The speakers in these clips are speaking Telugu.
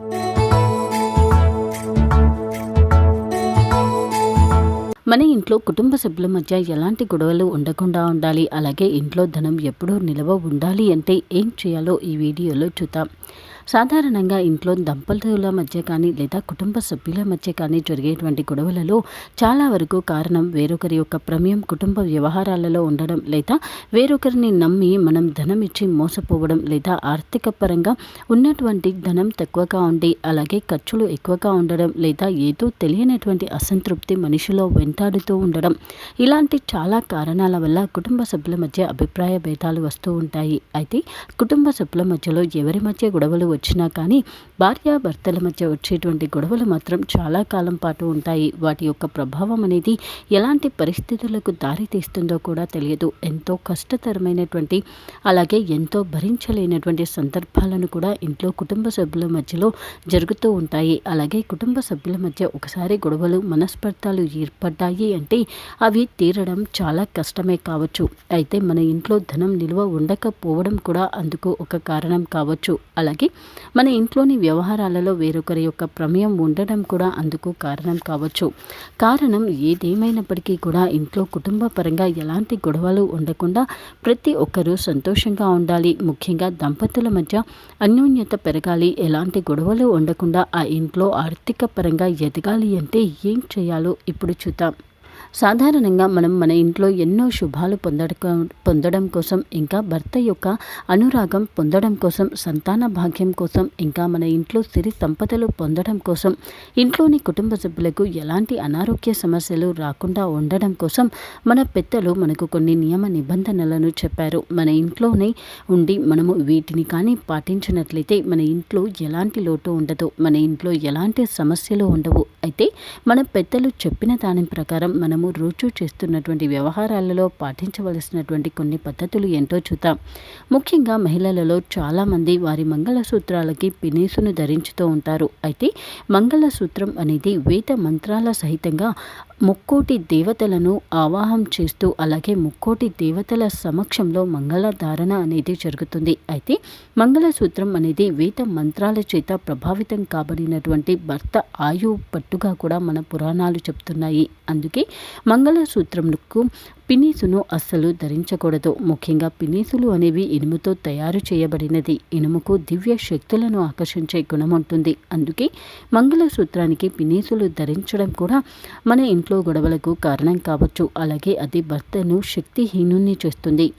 మన ఇంట్లో కుటుంబ సభ్యుల మధ్య ఎలాంటి గొడవలు ఉండకుండా ఉండాలి. అలాగే ఇంట్లో ధనం ఎప్పుడూ నిలవ ఉండాలి అంటే ఏం చేయాలో ఈ వీడియోలో చూద్దాం. సాధారణంగా ఇంట్లో దంపతుల మధ్య కానీ లేదా కుటుంబ సభ్యుల మధ్య కానీ జరిగేటువంటి గొడవలలో చాలా వరకు కారణం వేరొకరి యొక్క ప్రమేయం కుటుంబ వ్యవహారాలలో ఉండడం లేదా వేరొకరిని నమ్మి మనం ధనం ఇచ్చి మోసపోవడం లేదా ఆర్థిక పరంగా ఉన్నటువంటి ధనం తక్కువగా ఉండి అలాగే ఖర్చులు ఎక్కువగా ఉండడం లేదా ఏదో తెలియనటువంటి అసంతృప్తి మనిషిలో వెంటాడుతూ ఉండడం. ఇలాంటి చాలా కారణాల వల్ల కుటుంబ సభ్యుల మధ్య అభిప్రాయ భేదాలు వస్తూ ఉంటాయి. అయితే కుటుంబ సభ్యుల మధ్యలో ఎవరి మధ్య గొడవలు వచ్చినా కానీ భార్యాభర్తల మధ్య వచ్చేటువంటి గొడవలు మాత్రం చాలా కాలం పాటు ఉంటాయి. వాటి యొక్క ప్రభావం అనేది ఎలాంటి పరిస్థితులకు దారి తీస్తుందో కూడా తెలియదు. ఎంతో కష్టతరమైనటువంటి అలాగే ఎంతో భరించలేనటువంటి సందర్భాలను కూడా ఇంట్లో కుటుంబ సభ్యుల మధ్యలో జరుగుతూ ఉంటాయి. అలాగే కుటుంబ సభ్యుల మధ్య ఒకసారి గొడవలు మనస్పర్ధాలు ఏర్పడ్డాయి అంటే అవి తీరడం చాలా కష్టమే కావచ్చు. అయితే మన ఇంట్లో ధనం నిల్వ ఉండకపోవడం కూడా అందుకు ఒక కారణం కావచ్చు. అలాగే మన ఇంట్లోని వ్యవహారాలలో వేరొకరి యొక్క ప్రమేయం ఉండడం కూడా అందుకు కారణం కావచ్చు. కారణం ఏదేమైనప్పటికీ కూడా ఇంట్లో కుటుంబ పరంగా ఎలాంటి గొడవలు ఉండకుండా ప్రతి ఒక్కరూ సంతోషంగా ఉండాలి. ముఖ్యంగా దంపతుల మధ్య అన్యోన్యత పెరగాలి. ఎలాంటి గొడవలు ఉండకుండా ఆ ఇంట్లో ఆర్థిక పరంగా ఎదగాలి అంటే ఏం చేయాలో ఇప్పుడు చూద్దాం. సాధారణంగా మనం మన ఇంట్లో ఎన్నో శుభాలు పొందడం పొందడం కోసం ఇంకా భర్త యొక్క అనురాగం పొందడం కోసం సంతాన భాగ్యం కోసం ఇంకా మన ఇంట్లో సిరి సంపదలు పొందడం కోసం ఇంట్లోని కుటుంబ సభ్యులకు ఎలాంటి అనారోగ్య సమస్యలు రాకుండా ఉండడం కోసం మన పెద్దలు మనకు కొన్ని నియమ నిబంధనలను చెప్పారు. మన ఇంట్లోనే ఉండి మనము వీటిని కానీ పాటించినట్లయితే మన ఇంట్లో ఎలాంటి లోటు ఉండదు. మన ఇంట్లో ఎలాంటి సమస్యలు ఉండవు. అయితే మన పెద్దలు చెప్పిన దాని ప్రకారం మనం మనము రోజు చేస్తున్నటువంటి వ్యవహారాలలో పాటించవలసినటువంటి కొన్ని పద్ధతులు ఏంటో చూద్దాం. ముఖ్యంగా మహిళలలో చాలామంది వారి మంగళసూత్రాలకి పినీసును ధరించుతూ ఉంటారు. అయితే మంగళసూత్రం అనేది వేద మంత్రాల సహితంగా ముక్కోటి దేవతలను ఆవాహం చేస్తూ అలాగే ముక్కోటి దేవతల సమక్షంలో మంగళ ధారణ అనేది జరుగుతుంది. అయితే మంగళసూత్రం అనేది వేద మంత్రాల చేత ప్రభావితం కాబడినటువంటి భర్త ఆయు పట్టుగా కూడా మన పురాణాలు చెప్తున్నాయి. అందుకే మంగళసూత్రంకు పినీసును అస్సలు ధరించకూడదు. ముఖ్యంగా పినీసులు అనేవి ఇనుముతో తయారు చేయబడినది. ఇనుముకు దివ్య శక్తులను ఆకర్షించే గుణం ఉంటుంది. అందుకే మంగళసూత్రానికి పినీసులు ధరించడం కూడా మన ఇంట్లో గొడవలకు కారణం కావచ్చు. అలాగే అది భర్తను శక్తిహీనుని చేస్తుంది.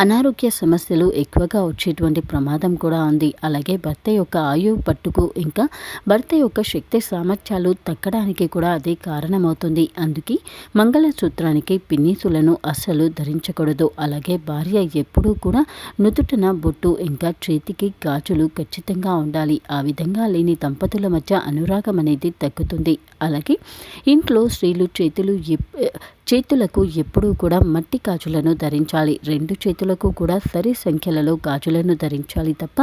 అనారోగ్య సమస్యలు ఎక్కువగా వచ్చేటువంటి ప్రమాదం కూడా ఉంది. అలాగే భర్త యొక్క ఆయువు పట్టుకు ఇంకా భర్త యొక్క శక్తి సామర్థ్యాలు తగ్గడానికి కూడా అదే కారణమవుతుంది. అందుకే మంగళసూత్రానికి పిన్నీసులను అస్సలు ధరించకూడదు. అలాగే భార్య ఎప్పుడూ కూడా నుదుటన బొట్టు ఇంకా చేతికి గాజులు ఖచ్చితంగా ఉండాలి. ఆ విధంగా లేని దంపతుల మధ్య అనురాగం అనేది తగ్గుతుంది. అలాగే ఇంట్లో స్త్రీలు చేతులు చేతులకు ఎప్పుడూ కూడా మట్టి గాజులను ధరించాలి. రెండు చేతులు చేతులకు కూడా సరి సంఖ్యలలో గాజులను ధరించాలి తప్ప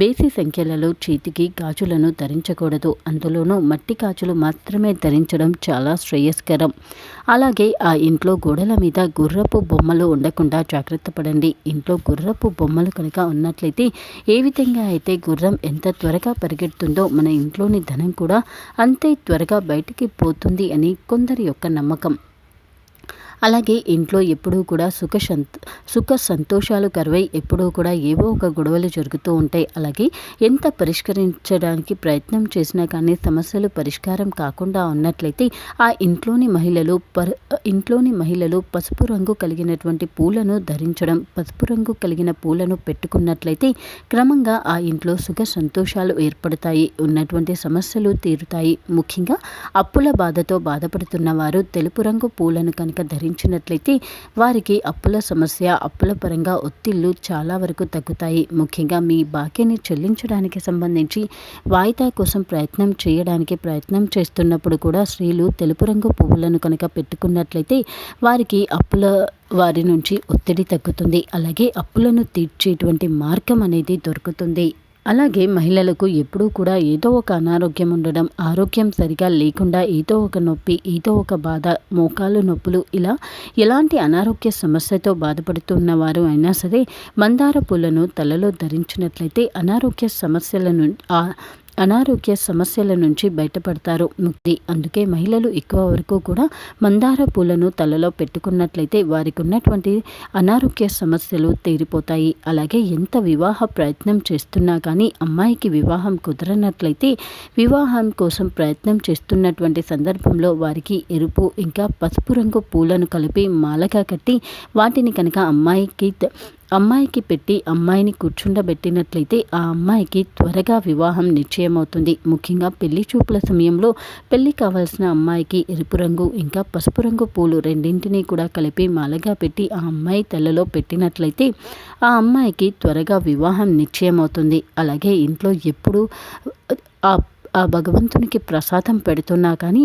బేసి సంఖ్యలలో చేతికి గాజులను ధరించకూడదు. అందులోనూ మట్టి గాజులు మాత్రమే ధరించడం చాలా శ్రేయస్కరం. అలాగే ఆ ఇంట్లో గోడల మీద గుర్రపు బొమ్మలు ఉండకుండా జాగ్రత్త పడండి. ఇంట్లో గుర్రపు బొమ్మలు కనుక ఉన్నట్లయితే ఏ విధంగా అయితే గుర్రం ఎంత త్వరగా పరిగెడుతుందో మన ఇంట్లోని ధనం కూడా అంతే త్వరగా బయటికి పోతుంది అని కొందరి యొక్క నమ్మకం. అలాగే ఇంట్లో ఎప్పుడూ కూడా సుఖ సుఖ సంతోషాలు కరువై ఎప్పుడూ కూడా ఏవో ఒక గొడవలు జరుగుతూ ఉంటాయి. అలాగే ఎంత పరిష్కరించడానికి ప్రయత్నం చేసినా కానీ సమస్యలు పరిష్కారం కాకుండా ఉన్నట్లయితే ఆ ఇంట్లోని మహిళలు పర్ ఇంట్లోని మహిళలు పసుపు రంగు కలిగినటువంటి పూలను ధరించడం పసుపు రంగు కలిగిన పూలను పెట్టుకున్నట్లయితే క్రమంగా ఆ ఇంట్లో సుఖ సంతోషాలు ఏర్పడతాయి ఉన్నటువంటి సమస్యలు తీరుతాయి. ముఖ్యంగా అప్పుల బాధతో బాధపడుతున్న వారు తెలుపు రంగు పూలను కనుక ధరి ధరించినట్లయితే వారికి అప్పుల సమస్య అప్పుల పరంగా ఒత్తిళ్ళు చాలా వరకు తగ్గుతాయి. ముఖ్యంగా మీ బాకీని చెల్లించడానికి సంబంధించి వాయిదా కోసం ప్రయత్నం చేయడానికి ప్రయత్నం చేస్తున్నప్పుడు కూడా స్త్రీలు తెలుపు రంగు పువ్వులను కనుక పెట్టుకున్నట్లయితే వారికి అప్పుల వారి నుంచి ఒత్తిడి తగ్గుతుంది. అలాగే అప్పులను తీర్చేటువంటి మార్గం అనేది దొరుకుతుంది. అలాగే మహిళలకు ఎప్పుడూ కూడా ఏదో ఒక అనారోగ్యం ఉండడం ఆరోగ్యం సరిగా లేకుండా ఏదో ఒక నొప్పి ఏదో ఒక బాధ మోకాలు నొప్పులు ఇలా ఎలాంటి అనారోగ్య సమస్యతో బాధపడుతున్న వారు అయినా సరే మందార పూలను తలలో ధరించినట్లయితే అనారోగ్య సమస్యలను అనారోగ్య సమస్యల నుంచి బయటపడతారు ముక్తి. అందుకే మహిళలు ఎక్కువ వరకు కూడా మందార పూలను తలలో పెట్టుకున్నట్లయితే వారికి ఉన్నటువంటి అనారోగ్య సమస్యలు తీరిపోతాయి. అలాగే ఎంత వివాహ ప్రయత్నం చేస్తున్నా కానీ అమ్మాయికి వివాహం కుదరనట్లయితే వివాహం కోసం ప్రయత్నం చేస్తున్నటువంటి సందర్భంలో వారికి ఎరుపు ఇంకా పసుపు రంగు పూలను కలిపి మాలగా కట్టి వాటిని కనుక అమ్మాయికి అమ్మాయికి పెట్టి అమ్మాయిని కూర్చుండబెట్టినట్లయితే ఆ అమ్మాయికి త్వరగా వివాహం నిశ్చయమవుతుంది. ముఖ్యంగా పెళ్ళి చూపుల సమయంలో పెళ్ళి కావాల్సిన అమ్మాయికి ఎరుపు రంగు ఇంకా పసుపు రంగు పూలు రెండింటినీ కూడా కలిపి మాలగా పెట్టి ఆ అమ్మాయి తెల్లలో పెట్టినట్లయితే ఆ అమ్మాయికి త్వరగా వివాహం నిశ్చయమవుతుంది. అలాగే ఇంట్లో ఎప్పుడూ ఆ ఆ భగవంతునికి ప్రసాదం పెడుతున్నా కానీ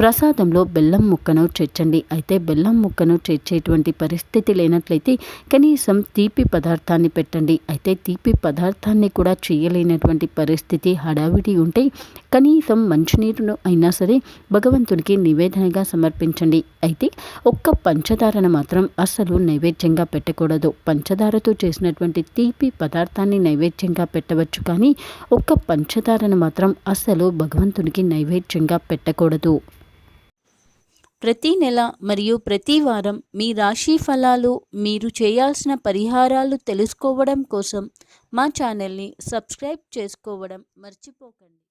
ప్రసాదంలో బెల్లం ముక్కను చేర్చండి. అయితే బెల్లం ముక్కను చేర్చేటువంటి పరిస్థితి లేనట్లయితే కనీసం తీపి పదార్థాన్ని పెట్టండి. అయితే తీపి పదార్థాన్ని కూడా చేయలేనటువంటి పరిస్థితి హడావిడి ఉంటే కనీసం మంచినీరును అయినా సరే భగవంతునికి నివేదనగా సమర్పించండి. అయితే ఒక్క పంచదారను మాత్రం అస్సలు నైవేద్యంగా పెట్టకూడదు. పంచదారతో చేసినటువంటి తీపి పదార్థాన్ని నైవేద్యంగా పెట్టవచ్చు కానీ ఒక్క పంచదారను మాత్రం అస్సలు అసలు భగవంతునికి నైవేద్యంగా పెట్టకూడదు. ప్రతి నెల మరియు ప్రతి వారం మీ రాశి ఫలాలు మీరు చేయాల్సిన పరిహారాలు తెలుసుకోవడం కోసం మా ఛానల్ని సబ్స్క్రైబ్ చేసుకోవడం మర్చిపోకండి.